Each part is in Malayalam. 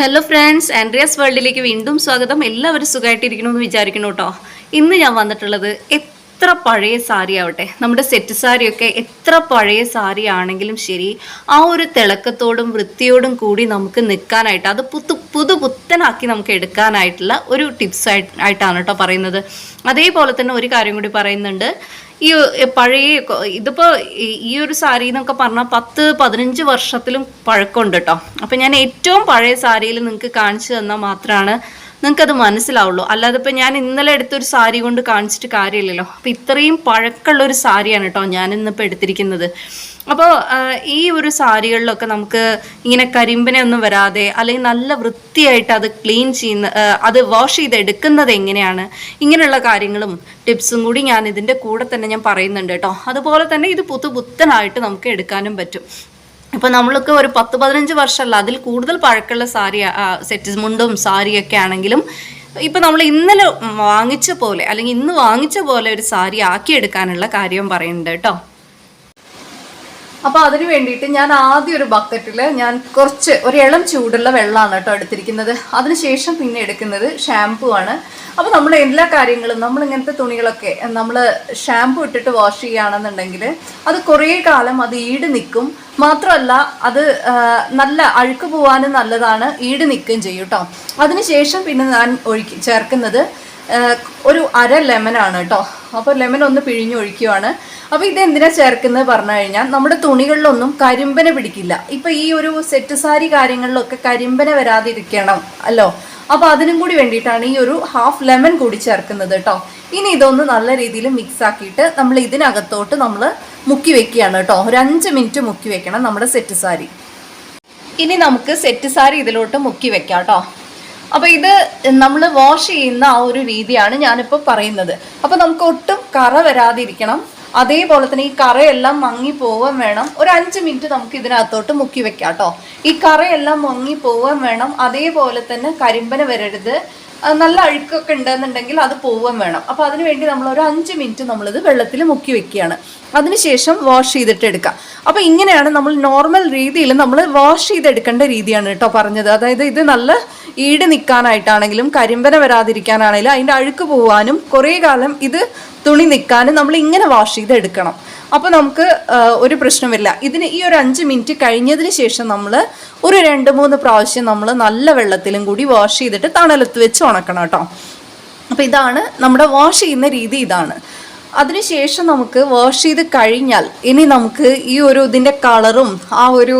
ഹലോ ഫ്രണ്ട്സ് ആൻഡ്രിയാസ് വേൾഡിലേക്ക് വീണ്ടും സ്വാഗതം. എല്ലാവരും സുഖമായിട്ടിരിക്കണമെന്ന് വിചാരിക്കണം കേട്ടോ. ഇന്ന് ഞാൻ വന്നിട്ടുള്ളത് എത്ര പഴയ സാരി ആവട്ടെ. നമ്മുടെ സെറ്റ് സാരിയൊക്കെ എത്ര പഴയ സാരി ആണെങ്കിലും ശരി ആ ഒരു തിളക്കത്തോടും വൃത്തിയോടും കൂടി നമുക്ക് നിൽക്കാനായിട്ട് അത് പുതു പുതു പുത്തനാക്കി നമുക്ക് എടുക്കാനായിട്ടുള്ള ഒരു ടിപ്സ് ആയിട്ടാണ് കേട്ടോ പറയുന്നത്. അതേപോലെ തന്നെ ഒരു കാര്യം കൂടി പറയുന്നുണ്ട്. ഈ പഴയ ഇതിപ്പോ ഈ ഒരു സാരി എന്നൊക്കെ പറഞ്ഞാൽ പത്ത് പതിനഞ്ച് വർഷത്തിലും പഴക്കമുണ്ട് കേട്ടോ അപ്പൊ ഞാൻ ഏറ്റവും പഴയ സാരിയിൽ നിങ്ങൾക്ക് കാണിച്ചു തന്നാൽ മാത്രമാണ് നിങ്ങൾക്കത് മനസ്സിലാവുള്ളൂ. അല്ലാതെ ഇപ്പം ഞാൻ ഇന്നലെ എടുത്തൊരു സാരി കൊണ്ട് കാണിച്ചിട്ട് കാര്യമില്ലല്ലോ. അപ്പം ഇത്രയും പഴക്കമുള്ളൊരു സാരിയാണ് കേട്ടോ ഞാൻ ഇന്നിപ്പോൾ എടുത്തിരിക്കുന്നത്. അപ്പോൾ ഈ ഒരു സാരികളിലൊക്കെ നമുക്ക് ഇങ്ങനെ കരിമ്പിനെ ഒന്നും വരാതെ അല്ലെങ്കിൽ നല്ല വൃത്തിയായിട്ട് അത് ക്ലീൻ ചെയ്യുന്ന അത് വാഷ് ചെയ്ത് എടുക്കുന്നത് എങ്ങനെയാണ്? ഇങ്ങനെയുള്ള കാര്യങ്ങളും ടിപ്സും കൂടി ഞാൻ ഇതിന്റെ കൂടെ തന്നെ ഞാൻ പറയുന്നുണ്ട് കേട്ടോ. അതുപോലെ തന്നെ ഇത് പുതു പുത്തനായിട്ട് നമുക്ക് എടുക്കാനും പറ്റും. ഇപ്പൊ നമ്മളൊക്കെ ഒരു പത്ത് പതിനഞ്ച് വർഷമല്ല അതിൽ കൂടുതൽ പഴക്കമുള്ള സാരി സെറ്റ് മുണ്ടും സാരിയൊക്കെ ആണെങ്കിലും ഇപ്പൊ നമ്മൾ ഇന്നലെ വാങ്ങിച്ച പോലെ അല്ലെങ്കിൽ ഇന്ന് വാങ്ങിച്ച പോലെ ഒരു സാരി ആക്കിയെടുക്കാനുള്ള കാര്യം പറയുന്നുണ്ട് കേട്ടോ. അപ്പൊ അതിനു വേണ്ടിയിട്ട് ഞാൻ ആദ്യം ഒരു ബക്കറ്റിൽ ഞാൻ കുറച്ച് ഒരു ഇളം ചൂടുള്ള വെള്ളമാണ് കേട്ടോ എടുത്തിരിക്കുന്നത്. അതിനുശേഷം പിന്നെ എടുക്കുന്നത് ഷാംപൂ ആണ്. അപ്പൊ നമ്മൾ എല്ലാ കാര്യങ്ങളും നമ്മൾ ഇങ്ങനത്തെ തുണികളൊക്കെ നമ്മൾ ഷാംപൂ ഇട്ടിട്ട് വാഷ് ചെയ്യുകയാണെന്നുണ്ടെങ്കിൽ അത് കുറേ കാലം അത് ഈട് നിൽക്കും മാത്രമല്ല അത് നല്ല അഴുക്ക് പോവാനും നല്ലതാണ് ഈട് നിൽക്കുകയും ചെയ്യും കേട്ടോ. അതിനുശേഷം പിന്നെ ഞാൻ ഒഴുക്കി ചേർക്കുന്നത് ഒരു അര ലെമൺ ആണ് കേട്ടോ. അപ്പോൾ ലെമൺ ഒന്ന് പിഴിഞ്ഞൊഴിക്കുവാണ് അപ്പോൾ ഇത് എന്തിനാ ചേർക്കുന്നത് പറഞ്ഞു കഴിഞ്ഞാൽ നമ്മുടെ തുണികളിലൊന്നും കരിമ്പന പിടിക്കില്ല. ഇപ്പൊ ഈ ഒരു സെറ്റ് സാരി കാര്യങ്ങളിലൊക്കെ കരിമ്പന വരാതിരിക്കണം അല്ലോ? അപ്പോൾ അതിനും കൂടി വേണ്ടിയിട്ടാണ് ഈ ഒരു ഹാഫ് ലെമൺ കൂടി ചേർക്കുന്നത് കേട്ടോ ഇനി ഇതൊന്ന് നല്ല രീതിയിൽ മിക്സ് ആക്കിയിട്ട് നമ്മൾ ഇതിനകത്തോട്ട് നമ്മൾ മുക്കി വെക്കുകയാണ് കേട്ടോ ഒരു അഞ്ച് മിനിറ്റ് മുക്കി വെക്കണം നമ്മുടെ സെറ്റ് സാരി. ഇനി നമുക്ക് സെറ്റ് സാരി ഇതിലോട്ട് മുക്കി വെക്കാം കേട്ടോ അപ്പൊ ഇത് നമ്മൾ വാഷ് ചെയ്യുന്ന ആ ഒരു രീതിയാണ് ഞാനിപ്പോൾ പറയുന്നത്. അപ്പൊ നമുക്ക് ഒട്ടും കറ വരാതിരിക്കണം. അതേപോലെ തന്നെ ഈ കറയെല്ലാം മങ്ങി പോവാൻ വേണം. ഒരു അഞ്ച് മിനിറ്റ് നമുക്ക് ഇതിനകത്തോട്ട് മുക്കി വെക്കാം കേട്ടോ ഈ കറയെല്ലാം മങ്ങി പോവാൻ വേണം. അതേപോലെ തന്നെ കരിമ്പന വരരുത്. നല്ല അഴുക്കൊക്കെ ഉണ്ടെന്നുണ്ടെങ്കിൽ അത് പോവാൻ വേണം. അപ്പോൾ അതിനുവേണ്ടി നമ്മൾ ഒരു അഞ്ച് മിനിറ്റ് നമ്മളിത് വെള്ളത്തിൽ മുക്കി വെക്കുകയാണ്. അതിനുശേഷം വാഷ് ചെയ്തിട്ട് എടുക്കാം. അപ്പോൾ ഇങ്ങനെയാണ് നമ്മൾ നോർമൽ രീതിയിൽ നമ്മൾ വാഷ് ചെയ്തെടുക്കേണ്ട രീതിയാണ് കേട്ടോ പറഞ്ഞത്. അതായത് ഇത് നല്ല ഈട് നിൽക്കാനായിട്ടാണെങ്കിലും കരിമ്പന വരാതിരിക്കാനാണെങ്കിലും അതിന്റെ അഴുക്ക് പോകാനും കുറേ കാലം ഇത് തുണി നിൽക്കാനും നമ്മൾ ഇങ്ങനെ വാഷ് ചെയ്തെടുക്കണം. അപ്പോൾ നമുക്ക് ഒരു പ്രശ്നമില്ല ഇതിന് ഈ ഒരു അഞ്ച് മിനിറ്റ് കഴിഞ്ഞതിന് ശേഷം നമ്മൾ ഒരു രണ്ട് മൂന്ന് പ്രാവശ്യം നമ്മൾ നല്ല വെള്ളത്തിലും കൂടി വാഷ് ചെയ്തിട്ട് തണലത്ത് വെച്ച് ഉണക്കണം കേട്ടോ. അപ്പോൾ ഇതാണ് നമ്മുടെ വാഷ് ചെയ്യുന്ന രീതി ഇതാണ്. അതിനുശേഷം നമുക്ക് വാഷ് ചെയ്ത് കഴിഞ്ഞാൽ ഇനി നമുക്ക് ഈ ഒരു ഇതിന്റെ കളറും ആ ഒരു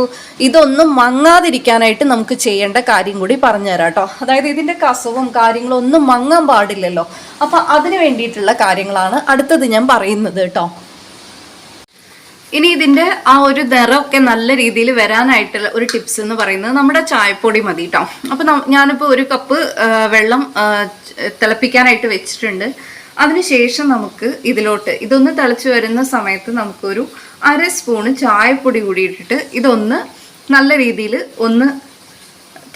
ഇതൊന്നും മങ്ങാതിരിക്കാനായിട്ട് നമുക്ക് ചെയ്യേണ്ട കാര്യം കൂടി പറഞ്ഞുതരാം കേട്ടോ. അതായത് ഇതിന്റെ കസവും കാര്യങ്ങളും ഒന്നും മങ്ങാൻ പാടില്ലല്ലോ. അപ്പോൾ അതിന് വേണ്ടിയിട്ടുള്ള കാര്യങ്ങളാണ് അടുത്തത് ഞാൻ പറയുന്നത് കേട്ടോ. ഇനി ഇതിന്റെ ആ ഒരു നിറമൊക്കെ നല്ല രീതിയിൽ വരാനായിട്ടുള്ള ഒരു ടിപ്സ് എന്ന് പറയുന്നത് നമ്മുടെ ചായപ്പൊടി മതി കേട്ടോ. അപ്പം ഞാനിപ്പോൾ ഞാനിപ്പോ ഒരു കപ്പ് വെള്ളം തിളപ്പിക്കാനായിട്ട് വെച്ചിട്ടുണ്ട്. അതിനുശേഷം നമുക്ക് ഇതിലോട്ട് ഇതൊന്ന് തിളച്ച് വരുന്ന സമയത്ത് നമുക്കൊരു അര സ്പൂണ് ചായപ്പൊടി കൂടി ഇട്ടിട്ട് ഇതൊന്ന് നല്ല രീതിയിൽ ഒന്ന്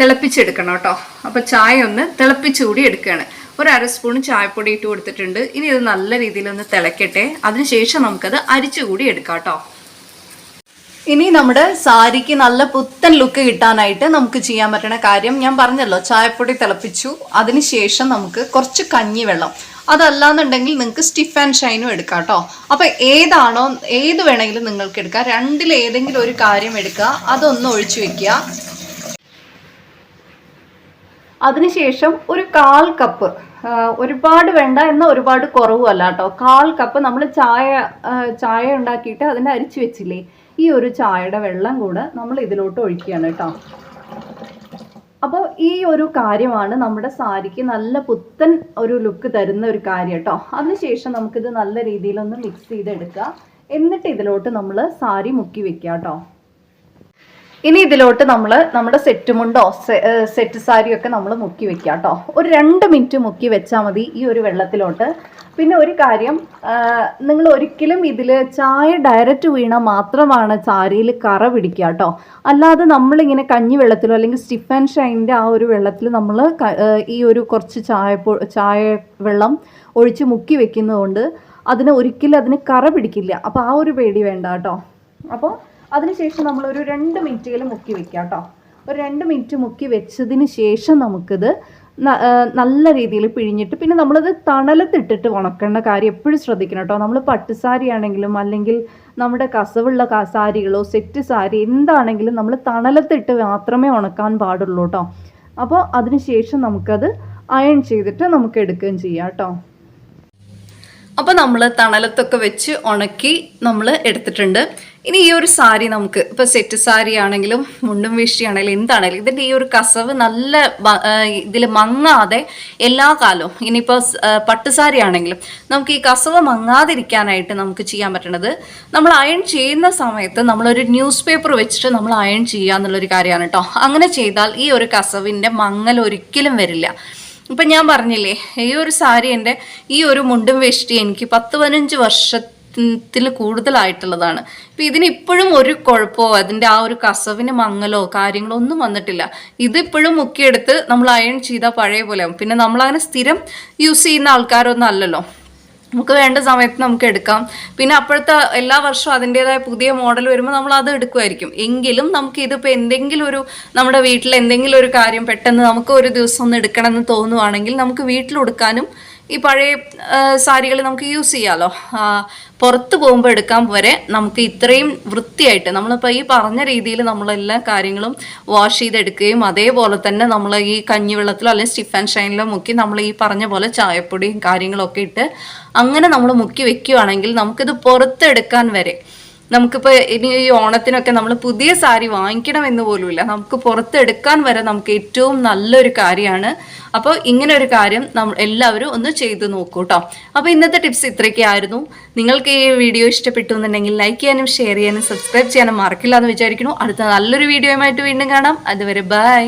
തിളപ്പിച്ചെടുക്കണം കേട്ടോ. അപ്പൊ ചായ ഒന്ന് തിളപ്പിച്ചുകൂടി എടുക്കുകയാണ്. ഒരു അര സ്പൂൺ ചായപ്പൊടി ഇട്ട് കൊടുത്തിട്ടുണ്ട്. ഇനി ഇത് നല്ല രീതിയിൽ ഒന്ന് തിളക്കട്ടെ. അതിനുശേഷം നമുക്കത് അരിച്ചുകൂടി എടുക്കാം കേട്ടോ. ഇനി നമ്മുടെ സാരിക്ക് നല്ല പുത്തൻ ലുക്ക് കിട്ടാനായിട്ട് നമുക്ക് ചെയ്യാൻ പറ്റുന്ന കാര്യം ഞാൻ പറഞ്ഞല്ലോ. ചായപ്പൊടി തിളപ്പിച്ചു. അതിനുശേഷം നമുക്ക് കുറച്ച് കഞ്ഞിവെള്ളം. അതല്ലാന്നുണ്ടെങ്കിൽ നിങ്ങൾക്ക് സ്റ്റിഫ് ആൻഡ് ഷൈനും എടുക്കാം കേട്ടോ. അപ്പം ഏതാണോ ഏത് വേണമെങ്കിലും നിങ്ങൾക്ക് എടുക്കാം. രണ്ടിൽ ഏതെങ്കിലും ഒരു കാര്യം എടുക്കുക. അതൊന്ന് ഒഴിച്ചു വെക്കുക. അതിനുശേഷം ഒരു കാൽ കപ്പ് ഒരുപാട് വേണ്ട എന്നാൽ ഒരുപാട് കുറവും അല്ല കേട്ടോ. കാൽ കപ്പ് നമ്മൾ ചായ ചായ ഉണ്ടാക്കിയിട്ട് അതിനെ അരിച്ചു വെച്ചില്ലേ? ഈ ഒരു ചായയുടെ വെള്ളം കൂടെ നമ്മൾ ഇതിലോട്ട് ഒഴിക്കുകയാണ് കേട്ടോ. അപ്പോൾ ഈ ഒരു കാര്യമാണ് നമ്മുടെ സാരിക്ക് നല്ല പുത്തൻ ഒരു ലുക്ക് തരുന്ന ഒരു കാര്യം കേട്ടോ അതിനുശേഷം നമുക്കിത് നല്ല രീതിയിലൊന്ന് മിക്സ് ചെയ്തെടുക്കുക എന്നിട്ട് ഇതിലോട്ട് നമ്മൾ സാരി മുക്കി വെക്കുക കേട്ടോ ഇനി ഇതിലോട്ട് നമ്മൾ നമ്മുടെ സെറ്റ് മുണ്ടോ സെറ്റ് സാരിയൊക്കെ നമ്മൾ മുക്കി വെക്കുക കേട്ടോ ഒരു രണ്ട് മിനിറ്റ് മുക്കി വെച്ചാൽ മതി ഈ ഒരു വെള്ളത്തിലോട്ട്. പിന്നെ ഒരു കാര്യം നിങ്ങൾ ഒരിക്കലും ഇതിൽ ചായ ഡയറക്റ്റ് വീണാൽ മാത്രമാണ് ചാരിയിൽ കറ പിടിക്കുക കേട്ടോ. അല്ലാതെ നമ്മളിങ്ങനെ കഞ്ഞി വെള്ളത്തിലോ അല്ലെങ്കിൽ സ്റ്റിഫ് ആൻഡ് ഷൈന്റെ ആ ഒരു വെള്ളത്തിൽ നമ്മൾ ഈ ഒരു കുറച്ച് ചായ ചായ വെള്ളം ഒഴിച്ച് മുക്കി വെക്കുന്നതുകൊണ്ട് അതിന് ഒരിക്കലും അതിന് കറ പിടിക്കില്ല. അപ്പോൾ ആ ഒരു പേടി വേണ്ട കേട്ടോ. അപ്പോൾ അതിനുശേഷം നമ്മൾ ഒരു രണ്ട് മിനിറ്റുകൾ മുക്കി വെക്കാം കേട്ടോ. ഒരു രണ്ട് മിനിറ്റ് മുക്കി വെച്ചതിന് ശേഷം നമുക്കിത് നല്ല രീതിയിൽ പിഴിഞ്ഞിട്ട് പിന്നെ നമ്മളത് തണലത്തിട്ടിട്ട് ഉണക്കേണ്ട കാര്യം എപ്പോഴും ശ്രദ്ധിക്കണം കേട്ടോ. നമ്മൾ പട്ടുസാരി ആണെങ്കിലും അല്ലെങ്കിൽ നമ്മുടെ കസവുള്ള സാരികളോ സെറ്റ് സാരി എന്താണെങ്കിലും നമ്മൾ തണലത്തിട്ട് മാത്രമേ ഉണക്കാൻ പാടുള്ളൂ കേട്ടോ. അപ്പോൾ അതിനുശേഷം നമുക്കത് അയൺ ചെയ്തിട്ട് നമുക്ക് എടുക്കുകയും ചെയ്യാം കേട്ടോ. അപ്പോൾ നമ്മൾ തണലത്തൊക്കെ വെച്ച് ഉണക്കി നമ്മൾ എടുത്തിട്ടുണ്ട്. ഇനി ഈ ഒരു സാരി നമുക്ക് ഇപ്പോൾ സെറ്റ് സാരി ആണെങ്കിലും മുണ്ടും വേഷ്ടിയാണെങ്കിലും എന്താണെങ്കിലും ഇതിന്റെ ഈ ഒരു കസവ് നല്ല ഇതിൽ മങ്ങാതെ എല്ലാ കാലവും ഇനിയിപ്പോൾ പട്ടുസാരി ആണെങ്കിലും നമുക്ക് ഈ കസവ് മങ്ങാതിരിക്കാനായിട്ട് നമുക്ക് ചെയ്യാൻ പറ്റണത് നമ്മൾ അയൺ ചെയ്യുന്ന സമയത്ത് നമ്മളൊരു ന്യൂസ് പേപ്പർ വെച്ചിട്ട് നമ്മൾ അയൺ ചെയ്യുക എന്നുള്ളൊരു കാര്യമാണ് കേട്ടോ അങ്ങനെ ചെയ്താൽ ഈ ഒരു കസവിന്റെ മങ്ങൽ ഒരിക്കലും വരില്ല. ഇപ്പം ഞാൻ പറഞ്ഞില്ലേ ഈ ഒരു സാരി എന്റെ ഈ ഒരു മുണ്ടും വേഷ്ടി എനിക്ക് പത്ത് പതിനഞ്ച് വർഷത്തിൽ കൂടുതലായിട്ടുള്ളതാണ്. ഇപ്പം ഇതിന് ഇപ്പോഴും ഒരു കുഴപ്പമോ അതിന്റെ ആ ഒരു കസവിന് മങ്ങലോ കാര്യങ്ങളോ ഒന്നും വന്നിട്ടില്ല. ഇതിപ്പോഴും മുക്കിയെടുത്ത് നമ്മൾ അയൺ ചെയ്താൽ പഴയ പോലെ പിന്നെ നമ്മളങ്ങനെ സ്ഥിരം യൂസ് ചെയ്യുന്ന ആൾക്കാരൊന്നും അല്ലല്ലോ. നമുക്ക് വേണ്ട സമയത്ത് നമുക്ക് എടുക്കാം. പിന്നെ അപ്പോഴത്തെ എല്ലാ വർഷവും അതിന്റെതായ പുതിയ മോഡൽ വരുമ്പോൾ നമ്മൾ അത് എടുക്കുമായിരിക്കും എങ്കിലും നമുക്ക് ഇതിപ്പോൾ എന്തെങ്കിലും ഒരു നമ്മുടെ വീട്ടിൽ എന്തെങ്കിലും ഒരു കാര്യം പെട്ടെന്ന് നമുക്ക് ഒരു ദിവസം ഒന്ന് എടുക്കണമെന്ന് തോന്നുവാണെങ്കിൽ നമുക്ക് വീട്ടിൽ ഉടുക്കാനും ഈ പഴയ സാരികൾ നമുക്ക് യൂസ് ചെയ്യാമല്ലോ പുറത്ത് പോകുമ്പോൾ എടുക്കാൻ വരെ നമുക്ക് ഇത്രയും വൃത്തിയായിട്ട് നമ്മളിപ്പോൾ ഈ പറഞ്ഞ രീതിയിൽ നമ്മളെല്ലാ കാര്യങ്ങളും വാഷ് ചെയ്തെടുക്കുകയും അതേപോലെ തന്നെ നമ്മൾ ഈ കഞ്ഞിവെള്ളത്തിലോ അല്ലെങ്കിൽ സ്റ്റിഫ് ആൻഡ് ഷൈനിലോ മുക്കി നമ്മൾ ഈ പറഞ്ഞ പോലെ ചായപ്പൊടിയും കാര്യങ്ങളൊക്കെ ഇട്ട് അങ്ങനെ നമ്മൾ മുക്കി വെക്കുകയാണെങ്കിൽ നമുക്കിത് പുറത്തെടുക്കാൻ വരെ നമുക്കിപ്പോൾ ഇനി ഈ ഓണത്തിനൊക്കെ നമ്മൾ പുതിയ സാരി വാങ്ങിക്കണം എന്ന് പോലുമില്ല. നമുക്ക് പുറത്തെടുക്കാൻ വരെ നമുക്ക് ഏറ്റവും നല്ലൊരു കാര്യമാണ്. അപ്പോൾ ഇങ്ങനെ ഒരു കാര്യം നമ്മൾ എല്ലാവരും ഒന്ന് ചെയ്തു നോക്കൂ കേട്ടോ അപ്പോൾ ഇന്നത്തെ ടിപ്സ് ഇത്രയൊക്കെ ആയിരുന്നു നിങ്ങൾക്ക് ഈ വീഡിയോ ഇഷ്ടപ്പെട്ടു എന്നുണ്ടെങ്കിൽ ലൈക്ക് ചെയ്യാനും ഷെയർ ചെയ്യാനും സബ്സ്ക്രൈബ് ചെയ്യാനും മറക്കില്ല എന്ന് വിചാരിക്കുന്നു. അടുത്ത നല്ലൊരു വീഡിയോയുമായിട്ട് വീണ്ടും കാണാം. അതുവരെ ബൈ